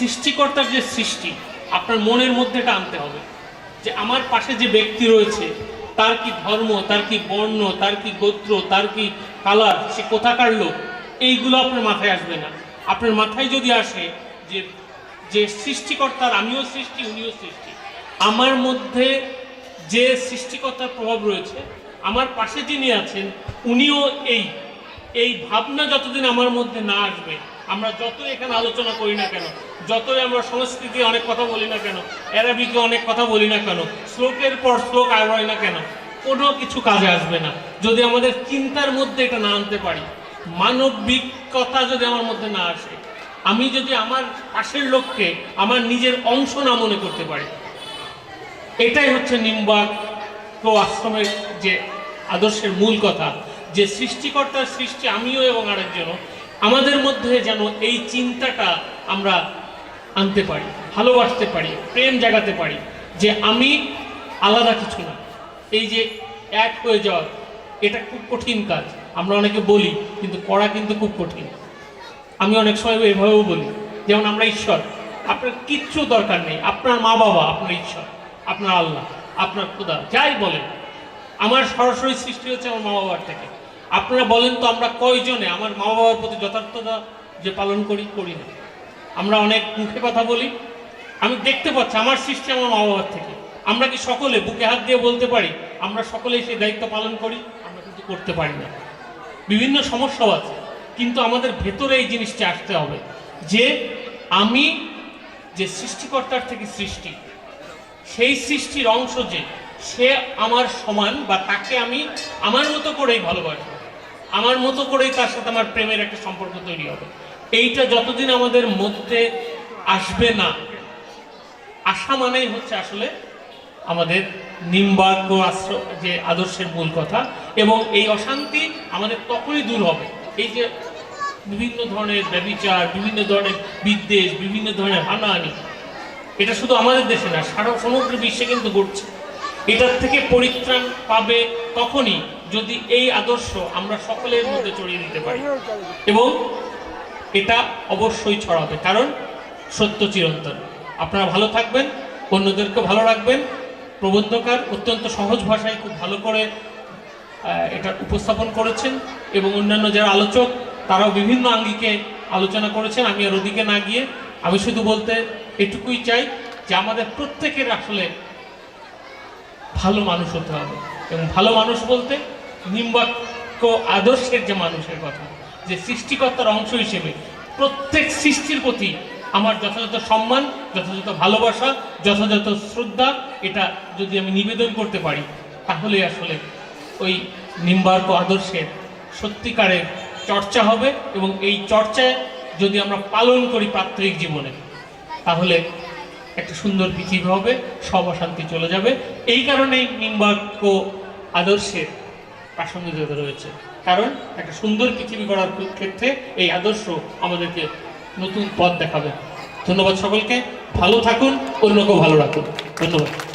সৃষ্টিকর্তার যে সৃষ্টি, আপনার মনের মধ্যে এটা আনতে হবে। যে আমার পাশে যে ব্যক্তি রয়েছে, তার কি ধর্ম, তার কি বর্ণ, তার কি গোত্র, তার কি কালার, সে কোথাকার লোক, এইগুলো আপনার মাথায় আসবে না। আপনার মাথায় যদি আসে যে যে সৃষ্টিকর্তার আমিও সৃষ্টি, উনিও সৃষ্টি, আমার মধ্যে যে সৃষ্টিকর্তার প্রভাব রয়েছে, আমার পাশে যিনি আছেন, উনিও এই। এই ভাবনা যতদিন আমার মধ্যে না আসবে, আমরা যতই এখানে আলোচনা করি না কেন, যতই আমরা সংস্কৃতি অনেক কথা বলি না কেন, অ্যারাবিকে অনেক কথা বলি না কেন, শ্লোকের পর শ্লোক আগাই না কেন, কোনো কিছু কাজে আসবে না। যদি আমাদের চিন্তার মধ্যে এটা না আনতে পারি মানবিকতা যদি আমার মধ্যে না আসে, আমি যদি আমার পাশের লোককে আমার নিজের অংশ না মনে করতে পারি, এটাই হচ্ছে নিম্বাক আশ্রমের যে আদর্শের মূল কথা। যে সৃষ্টিকর্তার সৃষ্টি আমিও এবং আরেকজনও, আমাদের মধ্যে যেন এই চিন্তাটা আমরা আনতে পারি, ভালোবাসতে পারি, প্রেম জাগাতে পারি, যে আমি আলাদা কিছু না। এই যে এক হয়ে যাওয়া, এটা খুব কঠিন কাজ। আমরা অনেকে বলি, কিন্তু করা কিন্তু খুব কঠিন। আমি অনেক সময় এভাবেও বলি, যেমন আমরা ঈশ্বর, আপনার কিচ্ছু দরকার নেই। আপনার মা বাবা আপনার ঈশ্বর, আপনার আল্লাহ, আপনার খোদা, যাই বলেন আমার সরাসরি সৃষ্টি হচ্ছে আমার মা বাবার থেকে। আপনারা বলেন তো আমরা কয়জনে? আমার মা বাবার প্রতি যথার্থতা যে পালন করি করি না। আমরা অনেক মুখে কথা বলি। আমি দেখতে পাচ্ছি আমার সৃষ্টি আমার মা বাবার থেকে। আমরা কি সকলে বুকে হাত দিয়ে বলতে পারি, আমরা সকলেই সেই দায়িত্ব পালন করি, আমরা কিন্তু করতে পারি না। বিভিন্ন সমস্যাও আছে, কিন্তু আমাদের ভেতরে এই জিনিসটা আসতে হবে যে আমি যে সৃষ্টিকর্তার থেকে সৃষ্টি, সেই সৃষ্টির অংশ যে সে আমার সমান বা তাকে আমি আমার মতো করেই ভালোবাসবো আমার মতো করেই তার সাথে আমার প্রেমের একটা সম্পর্ক তৈরি হবে। এইটা যতদিন আমাদের মধ্যে আসবে না আশা মানেই হচ্ছে আসলে আমাদের নিম্বার্ক আশ্র- যে আদর্শের মূল কথা এবং এই অশান্তি আমাদের তখনই দূর হবে। এই যে বিভিন্ন ধরনের ব্যবিচার, বিভিন্ন ধরনের বিদ্বেষ, বিভিন্ন ধরনের হানাহানি, এটা শুধু আমাদের দেশে না, সারা সমগ্র বিশ্বে কিন্তু ঘটছে। এটার থেকে পরিত্রাণ পাবে তখনই যদি এই আদর্শ আমরা সকলের মধ্যে ছড়িয়ে দিতে পারি। এবং এটা অবশ্যই ছড়াবে, কারণ সত্য চিরন্তন। আপনারা ভালো থাকবেন অন্যদেরকে ভালো রাখবেন। প্রবন্ধকার অত্যন্ত সহজ ভাষায় খুব ভালো করে এটা উপস্থাপন করেছেন এবং অন্যান্য যারা আলোচক, তারাও বিভিন্ন আঙ্গিকে আলোচনা করেছেন। আমি আর ওদিকে না গিয়ে, আমি শুধু বলতে এটুকুই চাই যে আমাদের প্রত্যেকের আসলে ভালো মানুষ হতে হবে। এবং ভালো মানুষ বলতে নিম্বাক্য আদর্শের যে মানুষের কথা, যে সৃষ্টিকর্তার অংশ হিসেবে প্রত্যেক সৃষ্টির প্রতি আমার যথাযথ সম্মান, যথাযথ ভালোবাসা, যথাযথ শ্রদ্ধা, এটা যদি আমি নিবেদন করতে পারি, তাহলে আসলে ওই নিম্বার্ক আদর্শের সত্যিকারের চর্চা হবে এবং এই চর্চায় যদি আমরা পালন করি প্রাত্যহিক জীবনে, তাহলে একটা সুন্দর পৃথিবী হবে, সব অশান্তি চলে যাবে। এই কারণেই নিম্বাক্য আদর্শের প্রাসঙ্গিকতা রয়েছে। কারণ একটা সুন্দর পৃথিবী গড়ার ক্ষেত্রে এই আদর্শ আমাদেরকে নতুন পথ দেখাবে। ধন্যবাদ সকলকে। ভালো থাকুন, অন্যকেও ভালো রাখুন। ধন্যবাদ।